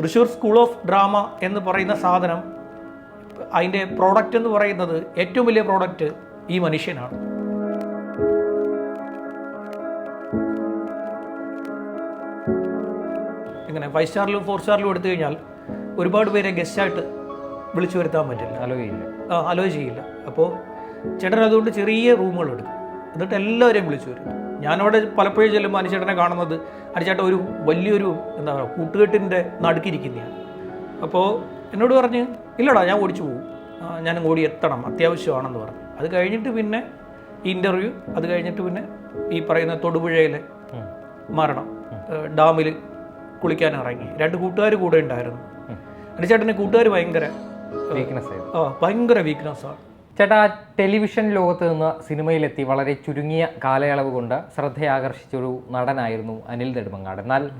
Thrissur school of drama എന്ന് പറയുന്ന സാധനം അതിന്റെ പ്രോഡക്റ്റ് എന്ന് പറയുന്നത് ഏറ്റവും വലിയ പ്രോഡക്റ്റ് ഈ മനുഷ്യനാണ്. ഇങ്ങനെ ഫൈവ് സ്റ്റാറിലും ഫോർ സ്റ്റാറിലും എടുത്തു കഴിഞ്ഞാൽ ഒരുപാട് പേരെ ഗസ്റ്റായിട്ട് വിളിച്ചു വരുത്താൻ പറ്റില്ല. ആലോചിക്കില്ല ആ, അലോ ചെയ്യില്ല. അപ്പോൾ ചേട്ടൻ അതുകൊണ്ട് ചെറിയ റൂമുകൾ എടുക്കും. എന്നിട്ട് എല്ലാവരെയും വിളിച്ചു വരും ഞാനവിടെ പലപ്പോഴും ചെല്ലുമ്പോൾ അനുചേട്ടനെ കാണുന്നത് അനുചേട്ടൻ ഒരു വലിയൊരു എന്താ പറയുക കൂട്ടുകെട്ടിന്റെ നടുക്കിരിക്കുന്നതാണ് അപ്പോൾ എന്നോട് പറഞ്ഞ് ഇല്ലടാ ഞാൻ ഓടിച്ചു പോകും ഞാൻ ഓടി എത്തണം അത്യാവശ്യമാണെന്ന് പറഞ്ഞു. അത് കഴിഞ്ഞിട്ട് പിന്നെ ഇന്റർവ്യൂ അത് കഴിഞ്ഞിട്ട് പിന്നെ ഈ പറയുന്ന തൊടുപുഴയിലെ മരണം ഡാമിൽ കുളിക്കാൻ ഇറങ്ങി. രണ്ട് കൂട്ടുകാർ കൂടെ ഉണ്ടായിരുന്നു. അനുചേട്ടന്റെ കൂട്ടുകാർ ഭയങ്കര വീക്ക്നെസ് ആയിരുന്നു. ആ ഭയങ്കര വീക്ക്നെസ്സാണ് ചേട്ടാ ടെലിവിഷൻ ലോകത്ത് നിന്ന് സിനിമയിലെത്തി വളരെ ചുരുങ്ങിയ കാലയളവ് കൊണ്ട് ശ്രദ്ധയാകർഷിച്ചൊരു നടനായിരുന്നു അനിൽ നെടുമങ്ങാട്. എന്നാൽ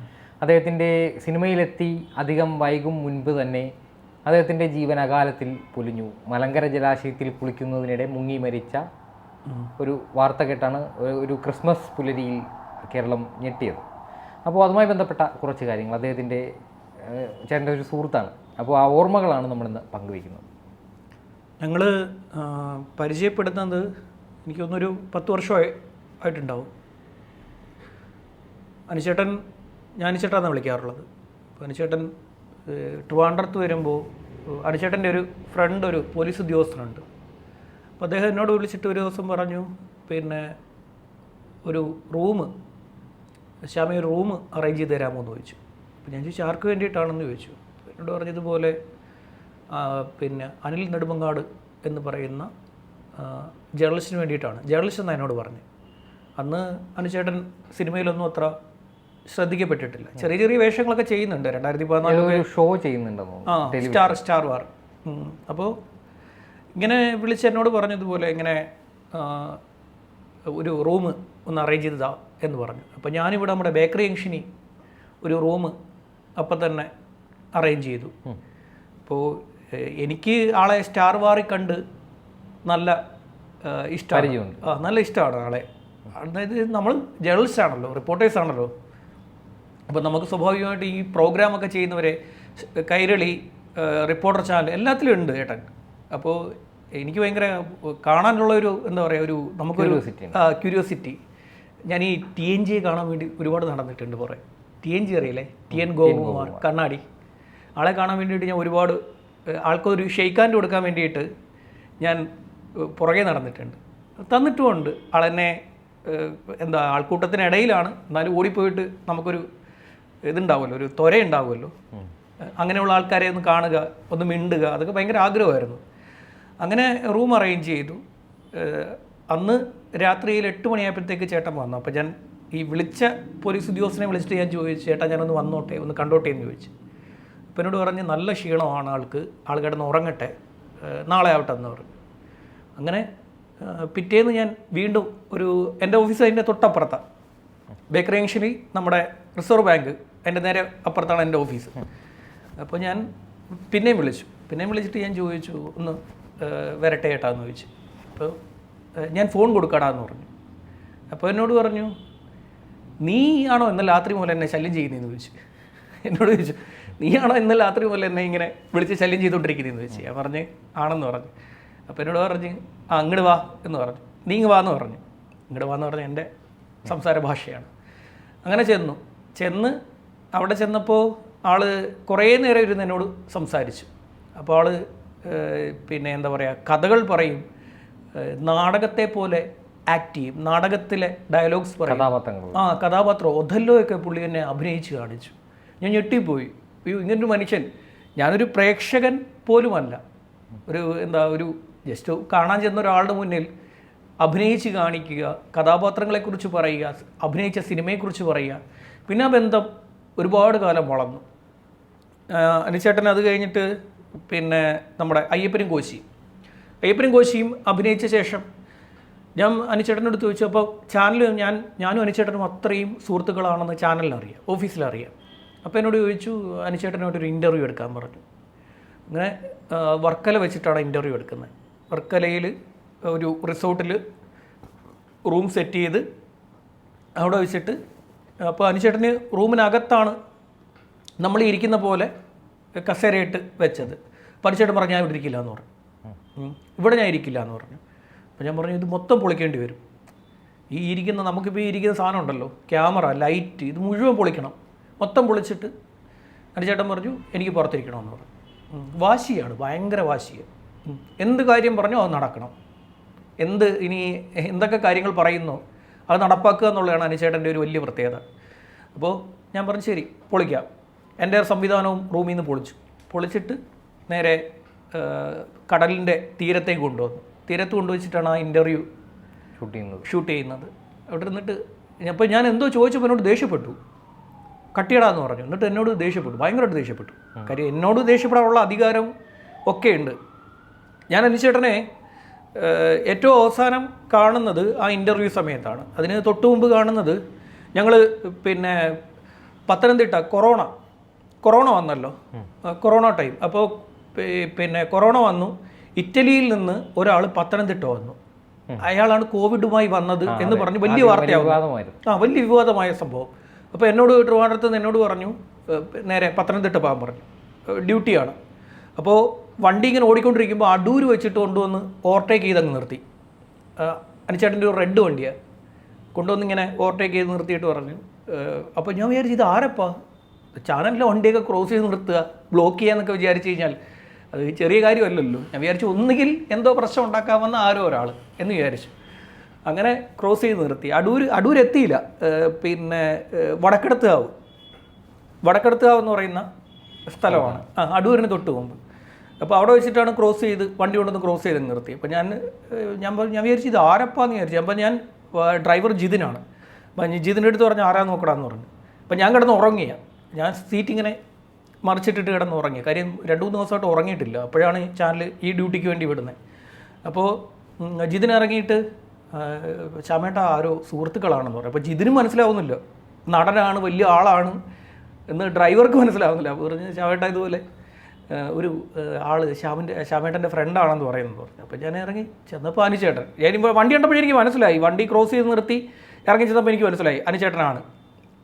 അദ്ദേഹത്തിന്റെ സിനിമയിലെത്തി അധികം വൈകും മുൻപ് തന്നെ അദ്ദേഹത്തിന്റെ ജീവൻ അകാലത്തിൽ പൊലിഞ്ഞു. മലങ്കര ജലാശയത്തിൽ കുളിക്കുന്നതിനിടെ മുങ്ങി മരിച്ച ഒരു വാർത്ത കേട്ടാണ് ഒരു- ക്രിസ്മസ് പുലരിയിൽ കേരളം ഞെട്ടിയത്. അപ്പോൾ അതുമായി ബന്ധപ്പെട്ട കുറച്ച് കാര്യങ്ങൾ അദ്ദേഹത്തിന്റെ ചേട്ടന്റെ ഒരു സുഹൃത്താണ്. അപ്പോൾ ആ ഓർമ്മകളാണ് നമ്മളിന്ന് പങ്കുവയ്ക്കുന്നത്. ഞങ്ങൾ പരിചയപ്പെടുന്നത് എനിക്കൊന്നൊരു പത്ത് വർഷമായി ആയിട്ടുണ്ടാവും. അനുചേട്ടൻ ഞാൻ അനുചേട്ടാന്ന് വിളിക്കാറുള്ളത് അപ്പോൾ അനുചേട്ടൻ ട്രിവാൻഡ്രത്ത് വരുമ്പോൾ അനുചേട്ടന്റെ ഒരു ഫ്രണ്ട് ഒരു പോലീസ് ഉദ്യോഗസ്ഥനുണ്ട്. അപ്പോൾ അദ്ദേഹം എന്നോട് വിളിച്ചിട്ട് ഒരു ദിവസം പറഞ്ഞു പിന്നെ ഒരു റൂം ശ്യാമി ഒരു റൂം അറേഞ്ച് ചെയ്ത് തരാമോ? എന്ന് ചോദിച്ചു. അപ്പോൾ ഞാൻ ചോദിച്ചു ആർക്ക് വേണ്ടിയിട്ടാണെന്ന്? ചോദിച്ചു. എന്നോട് പറഞ്ഞതുപോലെ പിന്നെ അനിൽ നെടുമങ്ങാട് എന്ന് പറയുന്ന ജേർണലിസ്റ്റിന് വേണ്ടിയിട്ടാണ്. ജേർണലിസ്റ്റ് എന്നാണ് എന്നോട് പറഞ്ഞു? അന്ന് അനുചേട്ടൻ സിനിമയിലൊന്നും അത്ര ശ്രദ്ധിക്കപ്പെട്ടിട്ടില്ല. ചെറിയ ചെറിയ വേഷങ്ങളൊക്കെ ചെയ്യുന്നുണ്ട്. രണ്ടായിരത്തി പതിനാല് ഷോ ചെയ്യുന്നുണ്ടെന്ന്? ആ സ്റ്റാർ സ്റ്റാർ വാർ. അപ്പോൾ ഇങ്ങനെ വിളിച്ച് എന്നോട് പറഞ്ഞതുപോലെ ഇങ്ങനെ ഒരു റൂം ഒന്ന് അറേഞ്ച് ചെയ്തതാ എന്ന് പറഞ്ഞു. അപ്പോൾ ഞാനിവിടെ നമ്മുടെ ബേക്കറി ജംഗ്ഷനി ഒരു റൂം അപ്പം തന്നെ അറേഞ്ച് ചെയ്തു. അപ്പോൾ എനിക്ക് ആളെ സ്റ്റാർ വാറി കണ്ട് നല്ല ഇഷ്ടമാണ് ആ നല്ല ഇഷ്ടമാണ് ആളെ. അതായത് നമ്മൾ ജേർണലിസ്റ്റ് ആണല്ലോ റിപ്പോർട്ടേഴ്സ് ആണല്ലോ. അപ്പോൾ നമുക്ക് സ്വാഭാവികമായിട്ട് ഈ പ്രോഗ്രാമൊക്കെ ചെയ്യുന്നവരെ കൈരളി റിപ്പോർട്ടർ ചാനൽ എല്ലാത്തിലും ഉണ്ട് ഏട്ടൻ. അപ്പോൾ എനിക്ക് ഭയങ്കര കാണാനുള്ള ഒരു എന്താ പറയുക ഒരു നമുക്കൊരു ക്യൂരിയോസിറ്റി ഞാൻ ഈ ടി എൻ ജിയെ കാണാൻ വേണ്ടി ഒരുപാട് നടന്നിട്ടുണ്ട് കുറേ. ടി എൻ ജി അറിയില്ലേ? T N Gokumar Kannadi. ആളെ കാണാൻ വേണ്ടിയിട്ട് ഞാൻ ഒരുപാട് ആൾക്കൊരു ഷെയ്ക്കാൻഡ് കൊടുക്കാൻ വേണ്ടിയിട്ട് ഞാൻ പുറകെ നടന്നിട്ടുണ്ട്. തന്നിട്ടുമുണ്ട്. ആളെന്നെ എന്താ ആൾക്കൂട്ടത്തിനിടയിലാണ്. എന്നാലും ഓടിപ്പോയിട്ട് നമുക്കൊരു ഇതുണ്ടാവുമല്ലോ ഒരു ത്വര ഉണ്ടാവുമല്ലോ അങ്ങനെയുള്ള ആൾക്കാരെ ഒന്ന് കാണുക ഒന്ന് മിണ്ടുക അതൊക്കെ ഭയങ്കര ആഗ്രഹമായിരുന്നു. അങ്ങനെ റൂം അറേഞ്ച് ചെയ്തു. അന്ന് രാത്രിയിൽ എട്ട് മണിയായപ്പോഴത്തേക്ക് ചേട്ടൻ വന്നു. അപ്പോൾ ഞാൻ ഈ വിളിച്ച പോലീസ് ഉദ്യോഗസ്ഥനെ വിളിച്ചിട്ട് ഞാൻ ചോദിച്ചു ചേട്ടാ ഞാനൊന്ന് വന്നോട്ടെ? ഒന്ന് കണ്ടോട്ടെ? എന്ന് ചോദിച്ചു. അപ്പോൾ എന്നോട് പറഞ്ഞ് നല്ല ക്ഷീണമാണ് ആൾക്ക്. ആൾ കിടന്ന് ഉറങ്ങട്ടെ. നാളെ ആവട്ടെ എന്ന് പറഞ്ഞു. അങ്ങനെ പിറ്റേന്ന് ഞാൻ വീണ്ടും ഒരു എന്റെ ഓഫീസ് അതിന്റെ തൊട്ടപ്പുറത്താണ് ബേക്കറി ജംഗ്ഷനിൽ നമ്മുടെ റിസർവ് ബാങ്ക് എന്റെ നേരെ അപ്പുറത്താണ് എന്റെ ഓഫീസ്. അപ്പോൾ ഞാൻ പിന്നെയും വിളിച്ചു. പിന്നെയും വിളിച്ചിട്ട് ഞാൻ ചോദിച്ചു ഒന്ന് വരട്ടെ ഏട്ടാന്ന് ചോദിച്ചു. അപ്പോൾ ഞാൻ ഫോൺ കൊടുക്കാടാന്ന് പറഞ്ഞു. അപ്പോൾ എന്നോട് പറഞ്ഞു നീ ആണോ ഇന്ന് രാത്രി മുതൽ എന്നെ ശല്യം ചെയ്യുന്നതെന്ന് ചോദിച്ചു. എന്നോട് ചോദിച്ചു നീയാണോ ഇന്നലെ രാത്രി പോലെ എന്നെ ഇങ്ങനെ വിളിച്ച് ശല്യം ചെയ്തുകൊണ്ടിരിക്കുന്നതെന്ന് വെച്ച് ഞാൻ പറഞ്ഞ് ആണെന്ന് പറഞ്ഞു. അപ്പോൾ എന്നോട് പറഞ്ഞ് ആ അങ്ങോട്ട് വാ എന്ന് പറഞ്ഞു. നീ ഇങ്ങ് വാ എന്ന് പറഞ്ഞു. ഇങ്ങോട്ട് വാ എന്ന് പറഞ്ഞ എന്റെ സംസാര ഭാഷയാണ്. അങ്ങനെ ചെന്നു. ചെന്ന് അവിടെ ചെന്നപ്പോൾ ആൾ കുറേ നേരം ഇരുന്ന് എന്നോട് സംസാരിച്ചു. അപ്പോൾ ആൾ പിന്നെ എന്താ പറയുക കഥകൾ പറയും നാടകത്തെ പോലെ ആക്ട് ചെയ്യും നാടകത്തിലെ ഡയലോഗ്സ് പറയും. കഥാപാത്രങ്ങൾ. ആ കഥാപാത്രം ഒഥല്ലോ ഒക്കെ പുള്ളി എന്നെ അഭിനയിച്ച് കാണിച്ചു. ഞാൻ ഞെട്ടിപ്പോയി. ഇങ്ങനൊരു മനുഷ്യൻ. ഞാനൊരു പ്രേക്ഷകൻ പോലുമല്ല. ഒരു എന്താ ഒരു ജസ്റ്റ് കാണാൻ ചെന്ന ഒരാളുടെ മുന്നിൽ അഭിനയിച്ച് കാണിക്കുക കഥാപാത്രങ്ങളെക്കുറിച്ച് പറയുക അഭിനയിച്ച സിനിമയെക്കുറിച്ച് പറയുക. പിന്നെ ആ ബന്ധം ഒരുപാട് കാലം വളർന്നു. അനുചേട്ടൻ അത് കഴിഞ്ഞിട്ട് പിന്നെ നമ്മുടെ അയ്യപ്പനും കോശി അയ്യപ്പനും കോശിയും അഭിനയിച്ച ശേഷം ഞാൻ അനുചേട്ടനോട് ചോദിച്ചു അപ്പോൾ ചാനൽ ഞാൻ ഞാനും അനുചേട്ടനും അത്രയും സുഹൃത്തുക്കളാണെന്ന് ചാനലിൽ അറിയാം ഓഫീസിൽ അറിയാം. അപ്പോൾ എന്നോട് ചോദിച്ചു അനുചേട്ടനോട് ഒരു ഇന്റർവ്യൂ എടുക്കാൻ പറഞ്ഞു. അങ്ങനെ വർക്കല വെച്ചിട്ടാണ് ഇന്റർവ്യൂ എടുക്കുന്നത്. വർക്കലയിൽ ഒരു റിസോർട്ടിൽ റൂം സെറ്റ് ചെയ്ത് അവിടെ വെച്ചിട്ട് അപ്പോൾ അനുചേട്ടന് റൂമിനകത്താണ് നമ്മൾ ഇരിക്കുന്ന പോലെ കസേരയിട്ട് വെച്ചത്. പനിച്ചേട്ടൻ പറഞ്ഞു ഞാൻ ഇവിടെ ഇരിക്കില്ല എന്ന് പറഞ്ഞു. ഇവിടെ ഞാൻ ഇരിക്കില്ല എന്ന് പറഞ്ഞു. അപ്പോൾ ഞാൻ പറഞ്ഞു ഇത് മൊത്തം പൊളിക്കേണ്ടി വരും. ഈ ഇരിക്കുന്ന നമുക്കിപ്പോൾ ഈ ഇരിക്കുന്ന സാധനം ഉണ്ടല്ലോ ക്യാമറ ലൈറ്റ് ഇത് മുഴുവൻ പൊളിക്കണം. മൊത്തം പൊളിച്ചിട്ട് അനുചേട്ടൻ പറഞ്ഞു എനിക്ക് പുറത്തിരിക്കണമെന്ന് പറഞ്ഞു. വാശിയാണ് ഭയങ്കര വാശിയാണ്. എന്ത് കാര്യം പറഞ്ഞോ അത് നടക്കണം. എന്ത് ഇനി എന്തൊക്കെ കാര്യങ്ങൾ പറയുന്നോ അത് നടപ്പാക്കുക എന്നുള്ളതാണ് അനുചേട്ടന്റെ ഒരു വലിയ പ്രത്യേകത. അപ്പോൾ ഞാൻ പറഞ്ഞു ശരി പൊളിക്കാം. എന്റെ സംവിധാനവും റൂമിൽ നിന്ന് പൊളിച്ചു. പൊളിച്ചിട്ട് നേരെ കടലിന്റെ തീരത്തേക്ക് കൊണ്ടുവന്നു. തീരത്ത് കൊണ്ടുവച്ചിട്ടാണ് ആ ഇന്റർവ്യൂ ഷൂട്ട് ചെയ്യുന്നത്. ഷൂട്ട് ചെയ്യുന്നത്. അവിടെ ഇരുന്നിട്ട് അപ്പോൾ ഞാൻ എന്തോ ചോദിച്ചപ്പോൾ എന്നോട് ദേഷ്യപ്പെട്ടു. കട്ടിയടാന്ന് പറഞ്ഞു. എന്നിട്ട് എന്നോട് ദേഷ്യപ്പെട്ടു. ഭയങ്കരമായിട്ട് ദേഷ്യപ്പെട്ടു. കാര്യം എന്നോട് ദേഷ്യപ്പെടാനുള്ള അധികാരം ഒക്കെ ഉണ്ട് ഞാൻ അനിച്ചേട്ടനെ ഏഹ്, ഏറ്റവും അവസാനം കാണുന്നത് ആ ഇന്റർവ്യൂ സമയത്താണ്. അതിന് തൊട്ട് മുമ്പ് കാണുന്നത് ഞങ്ങൾ പിന്നെ പത്തനംതിട്ട കൊറോണ കൊറോണ വന്നല്ലോ. കൊറോണ ടൈം അപ്പോൾ പിന്നെ കൊറോണ വന്നു. ഇറ്റലിയിൽ നിന്ന് ഒരാൾ പത്തനംതിട്ട വന്നു. അയാളാണ് കോവിഡുമായി വന്നത് എന്ന് പറഞ്ഞ് വലിയ വാർത്തയാവും ആ വലിയ വിവാദമായ സംഭവം. അപ്പോൾ എന്നോട് ട്രിവാൻഡ്രത്ത് നിന്ന് എന്നോട് പറഞ്ഞു നേരെ പത്തനംതിട്ട പോകാൻ പറഞ്ഞു. ഡ്യൂട്ടിയാണ്. അപ്പോൾ വണ്ടി ഇങ്ങനെ ഓടിക്കൊണ്ടിരിക്കുമ്പോൾ അടൂർ വെച്ചിട്ട് കൊണ്ടുവന്ന് ഓവർടേക്ക് ചെയ്ത് അങ്ങ് നിർത്തി അനിച്ചേട്ടന്റെ ഒരു റെഡ് വണ്ടിയാണ് കൊണ്ടുവന്ന് ഇങ്ങനെ ഓവർടേക്ക് ചെയ്ത് നിർത്തിയിട്ട് പറഞ്ഞു. അപ്പോൾ ഞാൻ വിചാരിച്ചു ഇത് ആരപ്പാ? ചാനലിലെ വണ്ടിയൊക്കെ ക്രോസ് ചെയ്ത് നിർത്തുക ബ്ലോക്ക് ചെയ്യാന്നൊക്കെ വിചാരിച്ചു കഴിഞ്ഞാൽ അത് ചെറിയ കാര്യമല്ലല്ലോ. ഞാൻ വിചാരിച്ചു ഒന്നുകിൽ എന്തോ പ്രശ്നം ഉണ്ടാക്കാമെന്ന് ആരോ ഒരാൾ എന്ന് വിചാരിച്ചു. അങ്ങനെ ക്രോസ് ചെയ്ത് നിർത്തി. അടൂർ അടൂർ എത്തിയില്ല. പിന്നെ വടക്കെടുത്തുകാവ് വടക്കെടുത്തുകാവ് എന്ന് പറയുന്ന സ്ഥലമാണ്. ആ അടൂരിന് തൊട്ട് മുമ്പ്. അപ്പോൾ അവിടെ വെച്ചിട്ടാണ് ക്രോസ് ചെയ്ത് വണ്ടി കൊണ്ടൊന്ന് ക്രോസ് ചെയ്ത് നിർത്തി. അപ്പോൾ ഞാൻ ഞാൻ ഞാൻ വിചാരിച്ചു ഇത് ആരപ്പാന്ന് വിചാരിച്ചു. അപ്പോൾ ഞാൻ ഡ്രൈവർ ജിതിനാണ്. അപ്പം ജിതിന്റെ അടുത്ത് പറഞ്ഞു ആരാ നോക്കടാന്ന് പറഞ്ഞു. അപ്പം ഞാൻ കിടന്ന് ഉറങ്ങിയ. ഞാൻ സീറ്റ് ഇങ്ങനെ മറിച്ചിട്ടിട്ട് കിടന്ന് ഉറങ്ങി കാര്യം രണ്ട് മൂന്ന് ദിവസമായിട്ട് ഉറങ്ങിയിട്ടില്ല. അപ്പോഴാണ് ചാനൽ ഈ ഡ്യൂട്ടിക്ക് വേണ്ടി വിടുന്നത്. അപ്പോൾ ജിതിൻ ഇറങ്ങിയിട്ട് ശ്യാമേട്ട ആരോ സുഹൃത്തുക്കളാണെന്ന് പറയും. അപ്പോൾ ജിതിനും മനസ്സിലാവുന്നില്ല. നടനാണ് വലിയ ആളാണ് എന്ന് ഡ്രൈവർക്ക് മനസ്സിലാവുന്നില്ല. അപ്പോൾ പറഞ്ഞ് ശ്യാമേട്ട ഇതുപോലെ ഒരു ആൾ ശ്യാമിന്റെ ശ്യാമേട്ടന്റെ ഫ്രണ്ടാണെന്ന് പറയുന്നത് പറഞ്ഞു. അപ്പോൾ ഞാൻ ഇറങ്ങി ചെന്നപ്പോൾ അനുചേട്ടൻ ഞാനിപ്പോൾ വണ്ടി കണ്ടപ്പോഴേ എനിക്ക് മനസ്സിലായി. വണ്ടി ക്രോസ് ചെയ്ത് നിർത്തി ഇറങ്ങി ചെന്നപ്പോൾ എനിക്ക് മനസ്സിലായി. അനുചേട്ടനാണ്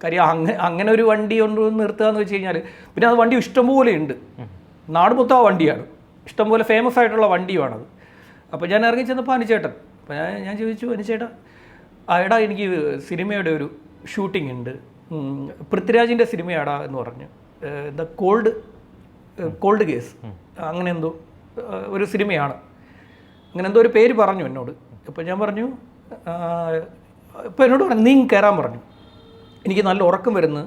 കാര്യം അങ്ങനെ അങ്ങനെ ഒരു വണ്ടി കൊണ്ട് നിർത്തുക എന്ന് വെച്ച് കഴിഞ്ഞാൽ പിന്നെ അത് വണ്ടി ഇഷ്ടംപോലെ ഉണ്ട്. നാട് മൊത്തം ആ വണ്ടിയാണ്. ഇഷ്ടംപോലെ ഫേമസ് ആയിട്ടുള്ള വണ്ടിയുമാണത്. അപ്പോൾ ഞാൻ ഇറങ്ങി ചെന്നപ്പോൾ അനുചേട്ടൻ അപ്പോൾ ഞാൻ ഞാൻ ചോദിച്ചു അനുചേട്ടാ ആ എടാ എനിക്ക് സിനിമയുടെ ഒരു ഷൂട്ടിംഗ് ഉണ്ട്. പൃഥ്വിരാജിന്റെ സിനിമയാടാ എന്ന് പറഞ്ഞു. ദ കോൾഡ് കോൾഡ് കേസ് അങ്ങനെ എന്തോ ഒരു സിനിമയാണ്. അങ്ങനെ എന്തോ ഒരു പേര് പറഞ്ഞു എന്നോട്. അപ്പോൾ ഞാൻ പറഞ്ഞു ഇപ്പോൾ എന്നോട് പറഞ്ഞു നീ കയറാൻ പറഞ്ഞു. എനിക്ക് നല്ല ഉറക്കം വരുന്നു.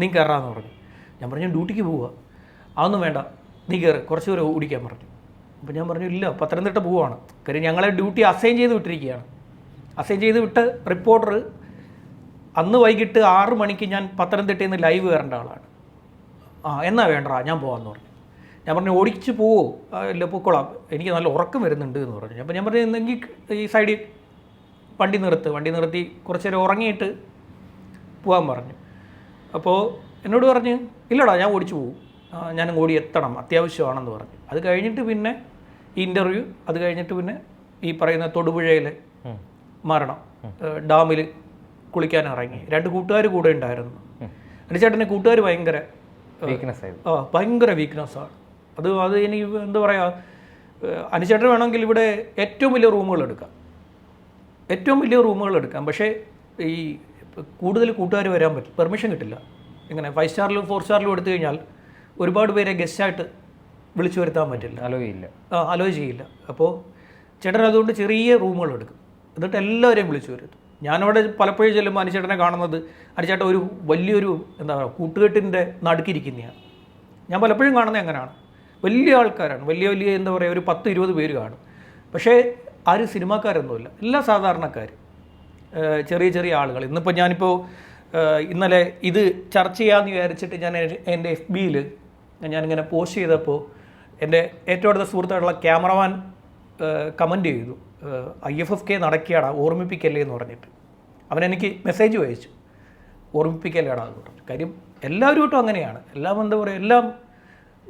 നീ കയറാമെന്ന് പറഞ്ഞു. ഞാൻ പറഞ്ഞു ഡ്യൂട്ടിക്ക് പോവുക അതൊന്നും വേണ്ട. നീ കയറി കുറച്ച് ദൂരം ഓടിക്കാൻ പറഞ്ഞു. അപ്പോൾ ഞാൻ പറഞ്ഞു ഇല്ല പത്തനംതിട്ട പോവുകയാണ് കാര്യം ഞങ്ങളെ ഡ്യൂട്ടി അസൈൻ ചെയ്ത് വിട്ടിരിക്കുകയാണ്. അസൈൻ ചെയ്ത് വിട്ട് റിപ്പോർട്ടർ അന്ന് വൈകിട്ട് ആറ് മണിക്ക് ഞാൻ പത്തനംതിട്ടയിൽ നിന്ന് ലൈവ് കയറേണ്ട ആളാണ്. ആ എന്നാ വേണ്ടടാ ഞാൻ പോകാമെന്ന് പറഞ്ഞു. ഞാൻ പറഞ്ഞു ഓടിച്ച് പോവോ ഇല്ല പൊക്കോളാം. എനിക്ക് നല്ല ഉറക്കം വരുന്നുണ്ട് എന്ന് പറഞ്ഞു. അപ്പോൾ ഞാൻ പറഞ്ഞു എന്നെങ്കിൽ ഈ സൈഡിൽ വണ്ടി നിർത്ത്. വണ്ടി നിർത്തി കുറച്ച് നേരം ഉറങ്ങിയിട്ട് പോകാൻ പറഞ്ഞു. അപ്പോൾ എന്നോട് പറഞ്ഞ് ഇല്ലടാ ഞാൻ ഓടിച്ചു പോകും ആ, കൂടി എത്തണം അത്യാവശ്യമാണെന്ന് പറഞ്ഞു. അത് കഴിഞ്ഞിട്ട് പിന്നെ ഇന്റർവ്യൂ അത് കഴിഞ്ഞിട്ട് പിന്നെ ഈ പറയുന്ന തൊടുപുഴയിലെ മരണം ഡാമിൽ കുളിക്കാൻ ഇറങ്ങി രണ്ട് കൂട്ടുകാർ കൂടെ ഉണ്ടായിരുന്നു. എന്റെ ചേട്ടന്റെ കൂട്ടുകാർ ഭയങ്കര വീക്ക്നെസ് ആ ഭയങ്കര വീക്ക്നെസ്സാണ് അത് അത് എനിക്ക് എന്താ പറയുക അനുചേട്ടൻ വേണമെങ്കിൽ ഇവിടെ ഏറ്റവും വലിയ റൂമുകൾ എടുക്കാം. ഏറ്റവും വലിയ റൂമുകൾ എടുക്കാം. പക്ഷേ ഈ കൂടുതൽ കൂട്ടുകാർ വരാൻ പറ്റും പെർമിഷൻ കിട്ടില്ല. ഇങ്ങനെ ഫൈവ് സ്റ്റാറിലും ഫോർ സ്റ്റാറിലും എടുത്തു കഴിഞ്ഞാൽ ഒരുപാട് പേരെ ഗസ്റ്റായിട്ട് വിളിച്ചു വരുത്താൻ പറ്റില്ല. അലോയില്ല ആ അലോ ചെയ്യില്ല. അപ്പോൾ ചേട്ടൻ അതുകൊണ്ട് ചെറിയ റൂമുകൾ എടുക്കും. എന്നിട്ട് എല്ലാവരെയും വിളിച്ചു വരുത്തും. ഞാനവിടെ പലപ്പോഴും ചെല്ലുമ്പോൾ അനുചേട്ടനെ കാണുന്നത് അനുചേട്ടൻ ഒരു വലിയൊരു എന്താ പറയുക കൂട്ടുകെട്ടിന്റെ നടുക്കിരിക്കുന്നതാണ് ഞാൻ പലപ്പോഴും കാണുന്നത് അങ്ങനെയാണ് വലിയ ആൾക്കാരാണ്. വലിയ വലിയ എന്താ പറയുക ഒരു പത്ത് ഇരുപത് പേര് കാണും. പക്ഷേ ആരും സിനിമാക്കാരൊന്നുമില്ല. എല്ലാ സാധാരണക്കാർ ചെറിയ ചെറിയ ആളുകൾ. ഇന്നിപ്പോൾ ഞാനിപ്പോൾ ഇന്നലെ ഇത് ചർച്ച ചെയ്യാമെന്ന് വിചാരിച്ചിട്ട് ഞാൻ എന്റെ എഫ് ബിയിൽ ഞാനിങ്ങനെ പോസ്റ്റ് ചെയ്തപ്പോൾ എന്റെ ഏറ്റവും അടുത്ത സുഹൃത്തായിട്ടുള്ള ക്യാമറമാൻ കമന്റ് ചെയ്തു. ഐ എഫ് എഫ് കെ നടക്കിയാടാ ഓർമ്മിപ്പിക്കല്ലേ എന്ന് പറഞ്ഞിട്ട്. അവൻ എനിക്ക് മെസ്സേജ് അയച്ചു. ഓർമ്മിപ്പിക്കല്ലേടാ എന്ന് പറഞ്ഞു. കാര്യം എല്ലാവരുമായിട്ടും അങ്ങനെയാണ്. എല്ലാം എന്താ പറയുക എല്ലാം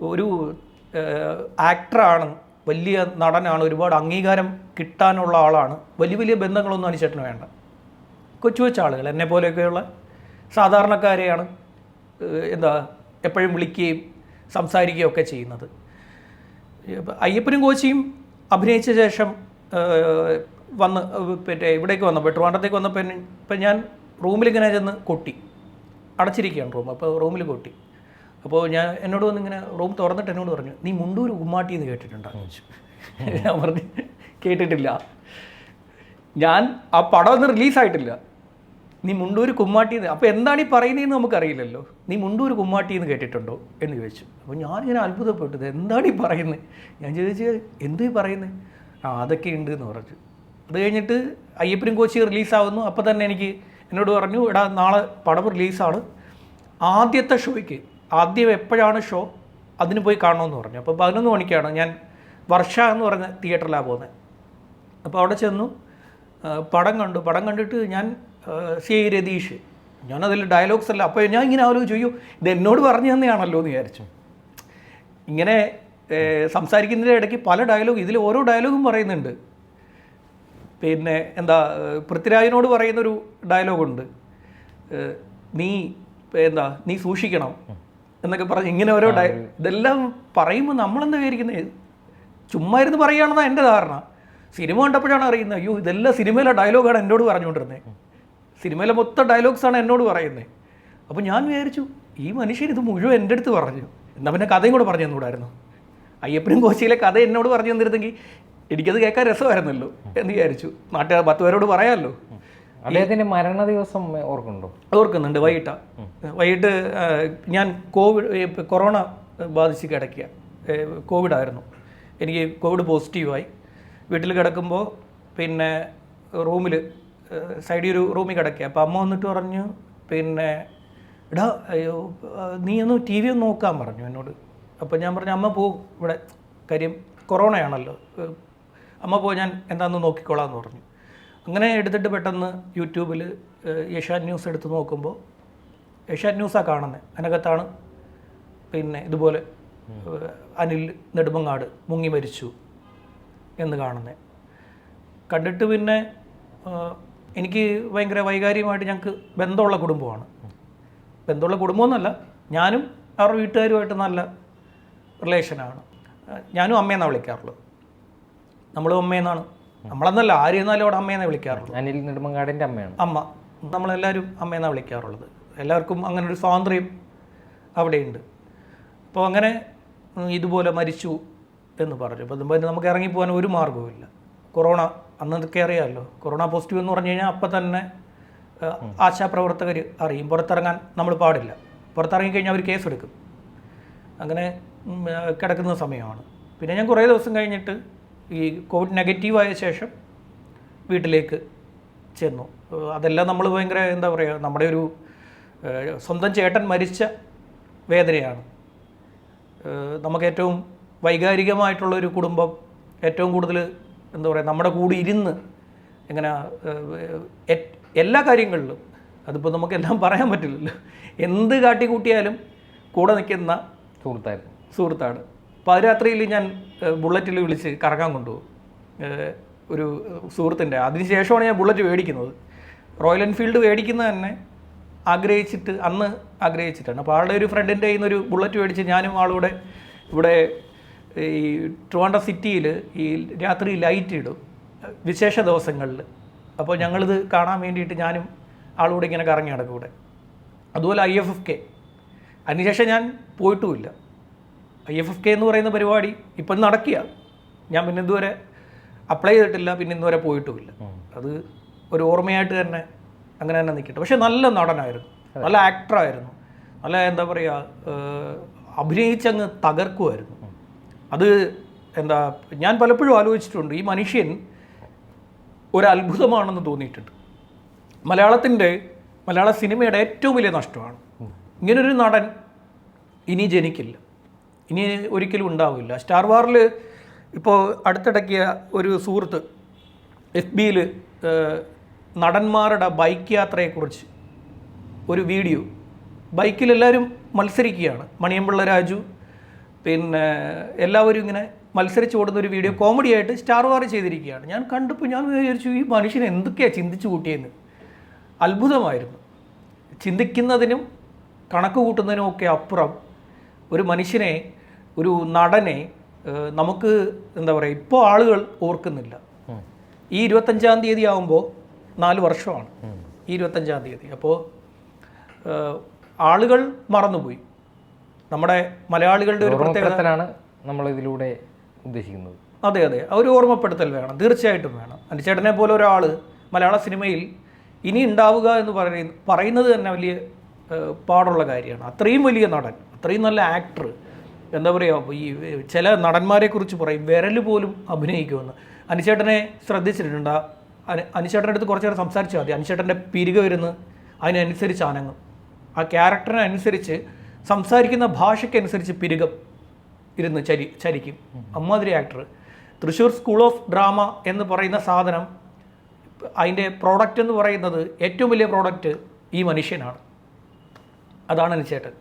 ഒരു ആക്ടറാണ് വലിയ നടനാണ് ഒരുപാട് അംഗീകാരം കിട്ടാനുള്ള ആളാണ്. വലിയ വലിയ ബന്ധങ്ങളൊന്നും അനുശേഷന് വേണ്ട. കൊച്ചു കൊച്ചു ആളുകൾ എന്നെ പോലെയൊക്കെയുള്ള സാധാരണക്കാരെയാണ് എന്താ എപ്പോഴും വിളിക്കുകയും സംസാരിക്കുകയും ഒക്കെ ചെയ്യുന്നത് അയ്യപ്പനും കോച്ചിയും അഭിനയിച്ച ശേഷം വന്ന് പിന്നെ ഇവിടേക്ക് വന്നപ്പോൾ ട്രിവാൻഡ്രത്തേക്ക് വന്നപ്പോൾ ഇപ്പം ഞാൻ റൂമിലിങ്ങനെ ചെന്ന് കൊട്ടി. അടച്ചിരിക്കുകയാണ് റൂം അപ്പോൾ റൂമിൽ കൊട്ടി. അപ്പോൾ ഞാൻ എന്നോട് വന്ന് ഇങ്ങനെ റൂം തുറന്നിട്ട് എന്നോട് പറഞ്ഞു നീ മുണ്ടൂർ ഉമ്മാട്ടി എന്ന് കേട്ടിട്ടുണ്ടോ ഞാൻ പറഞ്ഞു കേട്ടിട്ടില്ല. ഞാൻ ആ പടം ഒന്നും റിലീസായിട്ടില്ല. നീ മുണ്ടൂർ കുമ്മാട്ടി എന്ന് അപ്പോൾ എന്താണ് ഈ പറയുന്നതെന്ന് നമുക്കറിയില്ലല്ലോ. നീ മുണ്ടൂർ കുമ്മാട്ടി എന്ന് കേട്ടിട്ടുണ്ടോ? എന്ന് ചോദിച്ചു. അപ്പോൾ ഞാനിങ്ങനെ അത്ഭുതപ്പെട്ടത് എന്താണ് ഈ പറയുന്നത് ഞാൻ ചോദിച്ചു എന്ത് ഈ പറയുന്നത് ആ അതൊക്കെ ഉണ്ട് എന്ന് പറഞ്ഞു. അത് കഴിഞ്ഞിട്ട് അയ്യപ്പനും കോച്ചി റിലീസാവുന്നു. അപ്പോൾ തന്നെ എനിക്ക് എന്നോട് പറഞ്ഞു ഇടാ നാളെ പടം റിലീസാണ്. ആദ്യത്തെ ഷോയ്ക്ക് ആദ്യം എപ്പോഴാണ് ഷോ? അതിന് പോയി കാണണമെന്ന് പറഞ്ഞു. അപ്പോൾ പതിനൊന്ന് മണിക്കാണ് ഞാൻ വർഷ എന്ന് പറഞ്ഞ തിയേറ്ററിലാണ് പോകുന്നത് അപ്പോൾ അവിടെ ചെന്നു. പടം കണ്ടു. പടം കണ്ടിട്ട് ഞാൻ സി ഐ രതീഷ്. ഞാനതിൽ ഡയലോഗ്സ് അല്ല അപ്പോൾ ഞാൻ ഇങ്ങനെ ആലോചിച്ചു ചെയ്യൂ ഇത് എന്നോട് പറഞ്ഞു തന്നെയാണല്ലോ എന്ന് വിചാരിച്ചു. ഇങ്ങനെ സംസാരിക്കുന്നതിന്റെ ഇടയ്ക്ക് പല ഡയലോഗ് ഇതിൽ ഓരോ ഡയലോഗും പറയുന്നുണ്ട്. പിന്നെ എന്താ പൃഥ്വിരാജിനോട് പറയുന്നൊരു ഡയലോഗുണ്ട് നീ എന്താ നീ സൂക്ഷിക്കണം എന്നൊക്കെ പറഞ്ഞ് ഇങ്ങനെ ഓരോ ഡയ ഇതെല്ലാം പറയുമ്പോൾ നമ്മളെന്താ വിചാരിക്കുന്നത് ചുമ്മാ ഇരുന്ന് പറയുകയാണെന്നാണ് എന്റെ ധാരണ. സിനിമ കണ്ടപ്പോഴാണ് അറിയുന്നത് അയ്യോ ഇതെല്ലാം സിനിമയിലെ ഡയലോഗാണ് എന്നോട് പറഞ്ഞുകൊണ്ടിരുന്നത് സിനിമയിലെ മൊത്തം ഡയലോഗ്സാണ് എന്നോട് പറയുന്നത് അപ്പോൾ ഞാൻ വിചാരിച്ചു ഈ മനുഷ്യൻ ഇത് മുഴുവൻ എന്റെ അടുത്ത് പറഞ്ഞു. എന്നാൽ പിന്നെ കഥയും കൂടെ പറഞ്ഞു തന്നുകൂടായിരുന്നു അയ്യപ്പനും കോശിയിലെ കഥ എന്നോട് പറഞ്ഞു തന്നിരുന്നെങ്കിൽ എനിക്കത് കേൾക്കാൻ രസമായിരുന്നല്ലോ എന്ന് വിചാരിച്ചു. നാട്ടുകാർ പത്ത് പേരോട് പറയാമല്ലോ. അദ്ദേഹത്തിന്റെ മരണ ദിവസം ഓർക്കുന്നുണ്ടോ? ഓർക്കുന്നുണ്ട് വൈകിട്ടാ. വൈകിട്ട് ഞാൻ കോവിഡ് കൊറോണ ബാധിച്ച് കിടക്കുക. കോവിഡായിരുന്നു. എനിക്ക് കോവിഡ് പോസിറ്റീവായി. വീട്ടിൽ കിടക്കുമ്പോൾ പിന്നെ റൂമിൽ സൈഡിൽ ഒരു റൂമിൽ കിടക്കുക. അപ്പോൾ അമ്മ വന്നിട്ട് പറഞ്ഞു പിന്നെ എടാ അയ്യോ നീ ഒന്ന് ടി വി ഒന്ന് നോക്കാൻ പറഞ്ഞു എന്നോട്. അപ്പോൾ ഞാൻ പറഞ്ഞു അമ്മ പോ ഇവിടെ കാര്യം കൊറോണയാണല്ലോ. അമ്മ പോ ഞാൻ എന്താണെന്ന് നോക്കിക്കോളാം എന്ന് പറഞ്ഞു. അങ്ങനെ എടുത്തിട്ട് പെട്ടെന്ന് യൂട്യൂബിൽ ഏഷ്യാൻ ന്യൂസ് എടുത്ത് നോക്കുമ്പോൾ ഏഷ്യാൻ ന്യൂസാണ് കാണുന്നത് അതിനകത്താണ് പിന്നെ ഇതുപോലെ അനിൽ നെടുമങ്ങാട് മുങ്ങി മരിച്ചു എന്ന് കാണുന്നത് കണ്ടിട്ട് പിന്നെ എനിക്ക് ഭയങ്കര വൈകാരികമായിട്ട് ഞങ്ങൾക്ക് ബന്ധമുള്ള കുടുംബമാണ്. ബന്ധമുള്ള കുടുംബമൊന്നുമല്ല ഞാനും അവരുടെ വീട്ടുകാരുമായിട്ട് നല്ല റിലേഷനാണ്. ഞാനും അമ്മയെന്നാണ് വിളിക്കാറുള്ളത്. നമ്മളും അമ്മയെന്നാണ്. നമ്മളെന്നല്ല ആര് എന്നാലും അവിടെ അമ്മയെന്നാണ് വിളിക്കാറുള്ളത് അനിൽ നെടുമങ്ങാടിന്റെ അമ്മയാണ്. അമ്മ. നമ്മളെല്ലാവരും അമ്മയെന്നാണ് വിളിക്കാറുള്ളത്. എല്ലാവർക്കും അങ്ങനെ ഒരു സ്വാതന്ത്ര്യം അവിടെയുണ്ട്. അപ്പോൾ അങ്ങനെ ഇതുപോലെ മരിച്ചു എന്ന് പറഞ്ഞു. അപ്പോൾ നമുക്ക് ഇറങ്ങിപ്പോകാൻ ഒരു മാർഗവുമില്ല. കൊറോണ അന്നൊക്കെ അറിയാമല്ലോ കൊറോണ പോസിറ്റീവ് എന്ന് പറഞ്ഞു കഴിഞ്ഞാൽ അപ്പം തന്നെ ആശാപ്രവർത്തകർ അറിയും. പുറത്തിറങ്ങാൻ നമ്മൾ പാടില്ല. പുറത്തിറങ്ങിക്കഴിഞ്ഞാൽ അവർ കേസെടുക്കും. അങ്ങനെ കിടക്കുന്ന സമയമാണ്. പിന്നെ ഞാൻ കുറേ ദിവസം കഴിഞ്ഞിട്ട് ഈ കോവിഡ് നെഗറ്റീവായ ശേഷം വീട്ടിലേക്ക് ചെന്നു. അതെല്ലാം നമ്മൾ ഭയങ്കര എന്താ പറയുക നമ്മുടെ ഒരു സ്വന്തം ചേട്ടൻ മരിച്ച വേദനയാണ്. നമുക്ക് ഏറ്റവും വൈകാരികമായിട്ടുള്ള ഒരു കുടുംബം ഏറ്റവും കൂടുതൽ എന്താ പറയുക നമ്മുടെ കൂടെ ഇരുന്ന് എങ്ങനെ എല്ലാ കാര്യങ്ങളിലും അതിപ്പോൾ നമുക്കെല്ലാം പറയാൻ പറ്റില്ലല്ലോ. എന്ത് കാട്ടിക്കൂട്ടിയാലും കൂടെ നിൽക്കുന്ന സുഹൃത്തായിരുന്നു. സുഹൃത്താണ്. പാതിരാത്രിയിൽ ഞാൻ ബുള്ളറ്റിൽ വിളിച്ച് കറങ്ങാൻ കൊണ്ടുപോകും. ഒരു സുഹൃത്തിന്റെ. അതിനുശേഷമാണ് ഞാൻ ബുള്ളറ്റ് മേടിക്കുന്നത്. റോയൽ എൻഫീൽഡ് മേടിക്കുന്ന തന്നെ ആഗ്രഹിച്ചിട്ട് അന്ന് ആഗ്രഹിച്ചിട്ടാണ്. അപ്പോൾ ആളുടെ ഒരു ഫ്രണ്ടിന്റെ കയ്യിൽ നിന്ന് ഒരു ബുള്ളറ്റ് മേടിച്ച് ഞാനും ആളൂടെ ഇവിടെ ഈ ട്രോണ്ട സിറ്റിയിൽ ഈ രാത്രി ലൈറ്റ് ഇടും. വിശേഷ ദിവസങ്ങളിൽ അപ്പോൾ ഞങ്ങളിത് കാണാൻ വേണ്ടിയിട്ട് ഞാനും ആളുകൂടെ ഇങ്ങനെ കറങ്ങി നടക്കും ഇവിടെ. അതുപോലെ ഐ എഫ് എഫ് കെ അതിനുശേഷം ഞാൻ പോയിട്ടുമില്ല. ഐ എഫ് എഫ് കെ എന്ന് പറയുന്ന പരിപാടി ഇപ്പം നടക്കുക ഞാൻ പിന്നെ ഇതുവരെ അപ്ലൈ ചെയ്തിട്ടില്ല പിന്നെ ഇന്നുവരെ പോയിട്ടുമില്ല. അത് ഒരു ഓർമ്മയായിട്ട് തന്നെ അങ്ങനെ തന്നെ നിൽക്കട്ടെ. പക്ഷെ നല്ല നടനായിരുന്നു. നല്ല ആക്ടറായിരുന്നു നല്ല എന്താ പറയുക അഭിനയിച്ചങ്ങ് തകർക്കുമായിരുന്നു. അത് എന്താ ഞാൻ പലപ്പോഴും ആലോചിച്ചിട്ടുണ്ട് ഈ മനുഷ്യൻ ഒരു അത്ഭുതമാണെന്ന് തോന്നിയിട്ടുണ്ട്. മലയാളത്തിന്റെ മലയാള സിനിമയുടെ ഏറ്റവും വലിയ നഷ്ടമാണ്. ഇങ്ങനൊരു നടൻ ഇനി ജനിക്കില്ല. ഇനി ഒരിക്കലും ഉണ്ടാവില്ല. സ്റ്റാർ വാറിൽ ഇപ്പോൾ അടുത്തിടക്കിയ ഒരു സുഹൃത്ത് എഫ് ബിയിൽ നടന്മാരുടെ ബൈക്ക് യാത്രയെക്കുറിച്ച് ഒരു വീഡിയോ. ബൈക്കിൽ എല്ലാവരും മത്സരിക്കുകയാണ്. മണിയമ്പിള്ള രാജു പിന്നെ എല്ലാവരും ഇങ്ങനെ മത്സരിച്ച് ഓടുന്ന ഒരു വീഡിയോ കോമഡി ആയിട്ട് സ്റ്റാർ വാർ ചെയ്തിരിക്കുകയാണ്. ഞാൻ കണ്ടപ്പോൾ ഞാൻ വിചാരിച്ചു ഈ മനുഷ്യൻ എന്തൊക്കെയാണ് ചിന്തിച്ചു കൂട്ടിയെന്ന്? അത്ഭുതമായിരുന്നു. ചിന്തിക്കുന്നതിനും കണക്ക് കൂട്ടുന്നതിനും ഒക്കെ അപ്പുറം ഒരു മനുഷ്യനെ ഒരു നടനെ നമുക്ക് എന്താ പറയുക ഇപ്പോൾ ആളുകൾ ഓർക്കുന്നില്ല. ഈ ഇരുപത്തഞ്ചാം തീയതി ആകുമ്പോൾ നാല് വർഷമാണ്. ഈ ഇരുപത്തഞ്ചാം തീയതി. അപ്പോൾ ആളുകൾ മറന്നുപോയി. നമ്മുടെ മലയാളികളുടെ ഒരു പ്രത്യേകത നമ്മൾ ഇതിലൂടെ ഉദ്ദേശിക്കുന്നത്. അതെ അതെ. ഒരു ഓർമ്മപ്പെടുത്തൽ വേണം. തീർച്ചയായിട്ടും വേണം. അനുചേട്ടനെ പോലെ ഒരാൾ മലയാള സിനിമയിൽ ഇനി ഉണ്ടാവുക എന്ന് പറയുന്ന പറയുന്നത് തന്നെ വലിയ പാടുള്ള കാര്യമാണ്. അത്രയും വലിയ നടൻ അത്രയും നല്ല ആക്ടർ എന്താ പറയുക ഈ ചില നടന്മാരെ കുറിച്ച് പറയും വിരൽ പോലും അഭിനയിക്കുമെന്ന്. അനുചേട്ടനെ ശ്രദ്ധിച്ചിട്ടുണ്ട്? അനുചേട്ടന്റെ അടുത്ത് കുറച്ച് നേരം സംസാരിച്ചാൽ മതി. അനുചേട്ടന്റെ പിരിക വരുന്ന് അതിനനുസരിച്ച് അനങ്ങും ആ ക്യാരക്ടറിനനുസരിച്ച് സംസാരിക്കുന്ന ഭാഷയ്ക്കനുസരിച്ച് പിരുകം ഇരുന്ന് ചരി ചരിക്കും. അമ്മാതിരി actor Thrissur school of drama എന്ന് പറയുന്ന സാധനം അതിന്റെ പ്രോഡക്റ്റ് എന്ന് പറയുന്നത് ഏറ്റവും വലിയ പ്രോഡക്റ്റ് ഈ മനുഷ്യനാണ്. അതാണ് അനുചേട്ടൻ